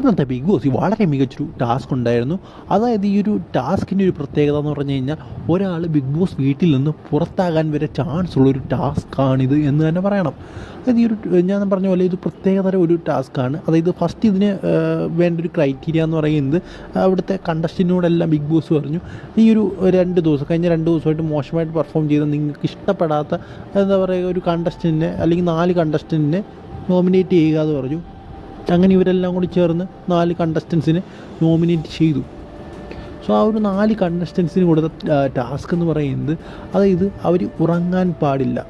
ഇന്നത്തെ big boss? വളരെ മികച്ചൊരു ടാസ്ക് ഉണ്ടായിരുന്നു. അതായത് ഈ ഒരു ടാസ്കിന്റെ ഒരു പ്രത്യേകത എന്ന് പറഞ്ഞു കഴിഞ്ഞാൽ ഒരാൾ ബിഗ് ബോസ് വീട്ടിൽ നിന്ന് പുറത്താകാൻ വരെ ചാൻസ് ഉള്ളൊരു ടാസ്ക്കാണിത് എന്ന് തന്നെ പറയണം. അതായത് ഈ ഒരു ഞാൻ പറഞ്ഞ പോലെ ഇത് പ്രത്യേകതര ഒരു ടാസ്ക്കാണ് അതായത് ഫസ്റ്റ് ഇതിന് വേണ്ട ഒരു ക്രൈറ്റീരിയ എന്ന് പറയുന്നത് അവിടുത്തെ കണ്ടസ്റ്റിനോടെല്ലാം ബിഗ് ബോസ് പറഞ്ഞു. ഈ ഒരു രണ്ട് ദിവസം കഴിഞ്ഞ രണ്ട് ദിവസമായിട്ട് മോശമായിട്ട് പെർഫോം ചെയ്ത നിങ്ങൾക്ക് ഇഷ്ടപ്പെടാത്ത എന്താ പറയുക ഒരു കണ്ടസ്റ്റന്റിനെ അല്ലെങ്കിൽ നാല് കണ്ടസ്റ്റന്റിനെ നോമിനേറ്റ് ചെയ്യുക എന്ന് പറഞ്ഞു. അങ്ങനെ ഇവരെല്ലാം കൂടി ചേർന്ന് നാല് കണ്ടസ്റ്റൻസിനെ നോമിനേറ്റ് ചെയ്തു. സോ ആ ഒരു നാല് കണ്ടസ്റ്റൻസിന് കൊടുത്ത ടാസ്ക് എന്ന് പറയുന്നത് അതായത് അവർ ഉറങ്ങാൻ പാടില്ല.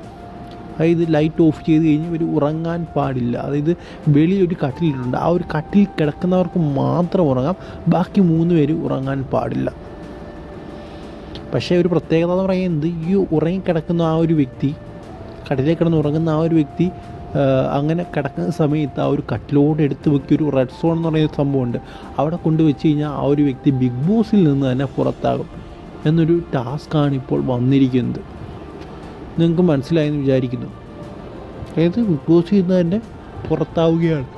അതായത് ലൈറ്റ് ഓഫ് ചെയ്ത് കഴിഞ്ഞ് ഇവർ ഉറങ്ങാൻ പാടില്ല. അതായത് വെളിയിൽ ഒരു കട്ടിലിട്ടുണ്ട് ആ ഒരു കട്ടിൽ കിടക്കുന്നവർക്ക് മാത്രം ഉറങ്ങാം. ബാക്കി മൂന്ന് പേര് ഉറങ്ങാൻ പാടില്ല. പക്ഷേ ഒരു പ്രത്യേകത എന്ന് പറയുന്നത് ഈ ഉറങ്ങിക്കിടക്കുന്ന ആ ഒരു വ്യക്തി കട്ടിലേ കിടന്ന് ഉറങ്ങുന്ന ആ ഒരു വ്യക്തി അങ്ങനെ കിടക്കുന്ന സമയത്ത് ആ ഒരു കട്ടിലോട് എടുത്ത് വെക്കിയ ഒരു റെഡ് സോൺ എന്ന് പറയുന്ന സംഭവമുണ്ട്. അവിടെ കൊണ്ട് വെച്ച് കഴിഞ്ഞാൽ ആ ഒരു വ്യക്തി ബിഗ് ബോസിൽ നിന്ന് തന്നെ പുറത്താകും. എന്നൊരു ടാസ്ക്കാണ് ഇപ്പോൾ വന്നിരിക്കുന്നത്. നിങ്ങൾക്ക് മനസ്സിലായെന്ന് വിചാരിക്കുന്നു. അതായത് ബിഗ് ബോസിൽ നിന്ന് തന്നെ പുറത്താവുകയാണ്.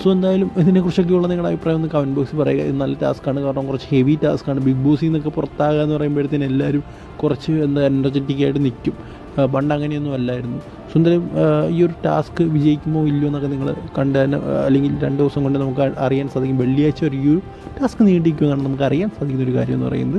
സോ എന്തായാലും ഇതിനെക്കുറിച്ചൊക്കെയുള്ള നിങ്ങളുടെ അഭിപ്രായം ഒന്ന് കമന്റ് ബോക്സിൽ പറയുക. ഇത് നല്ല ടാസ്ക്കാണ് കാരണം കുറച്ച് ഹെവി ടാസ്ക്കാണ് ബിഗ് ബോസിൽ നിന്നൊക്കെ പുറത്താകുക എന്ന് പറയുമ്പോഴത്തേന് എല്ലാവരും കുറച്ച് എന്താ എനർജറ്റിക്കായിട്ട് നിൽക്കും. പണ്ട് അങ്ങനെയൊന്നും അല്ലായിരുന്നു. സോ എന്തായാലും ഈ ഒരു ടാസ്ക് വിജയിക്കുമോ ഇല്ലയോ എന്നൊക്കെ നിങ്ങൾ കണ്ട് തന്നെ അല്ലെങ്കിൽ രണ്ട് ദിവസം കൊണ്ട് നമുക്ക് അറിയാൻ സാധിക്കും. വെള്ളിയാഴ്ച ഒരു ഈ ഒരു ടാസ്ക് നീണ്ടിരിക്കുകയാണ് നമുക്ക് അറിയാൻ സാധിക്കുന്ന ഒരു കാര്യം എന്ന് പറയുന്നത്.